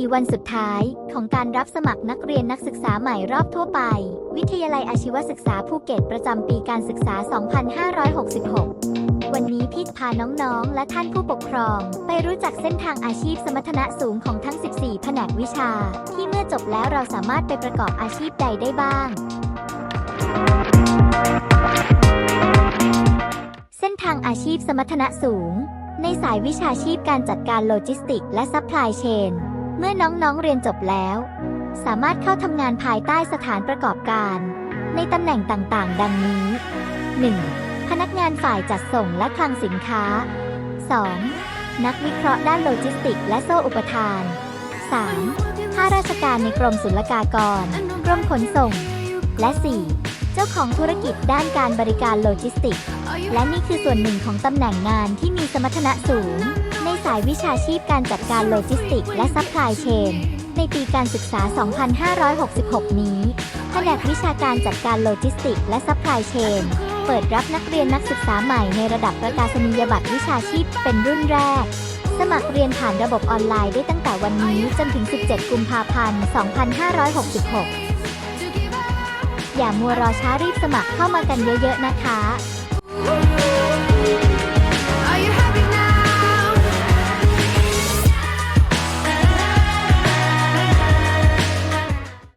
4 วันสุดท้ายของการรับสมัครนักเรียนนักศึกษาใหม่รอบทั่วไป วิทยาลัยอาชีวศึกษาภูเก็ตประจำปีการศึกษา 2566 วันนี้พี่พาน้องๆ และท่านผู้ปกครอง ไปรู้จักเส้นทางอาชีพสมรรถนะสูงของทั้ง 14 แผนกวิชา ที่เมื่อจบแล้วเราสามารถไปประกอบอาชีพใดได้บ้างเส้นทางอาชีพสมรรถนะสูง ในสายวิชาชีพการจัดการโลจิสติก และซัพพลายเชน เมื่อน้องๆเรียนจบแล้ว สามารถเข้าทำงานภายใต้สถานประกอบการ ในตำแหน่งต่างๆ ดังนี้ 1. พนักงานฝ่ายจัดส่งและคลังสินค้า 2. นักวิเคราะห์ด้านโลจิสติกและโซ่อุปทาน 3. ข้าราชการในกรมศุลกากร กรมขนส่ง และ 4. เจ้าของธุรกิจด้านการบริการโลจิสติก และนี่คือส่วนหนึ่งของตำแหน่งงานที่มีสมรรถนะสูง ในสายวิชาชีพการจัดการโลจิสติกและซัพพลายเชน ในปีการศึกษา 2566 นี้ แผนกวิชาการจัดการโลจิสติกและซัพพลายเชน เปิดรับนักเรียนนักศึกษาใหม่ในระดับประกาศนียบัตรวิชาชีพเป็นรุ่นแรก สมัครเรียนผ่านระบบออนไลน์ได้ตั้งแต่วันนี้จนถึง 17 กุมภาพันธ์ 2566 อย่ามัวรอช้ารีบสมัครเข้ามากันเยอะๆนะคะ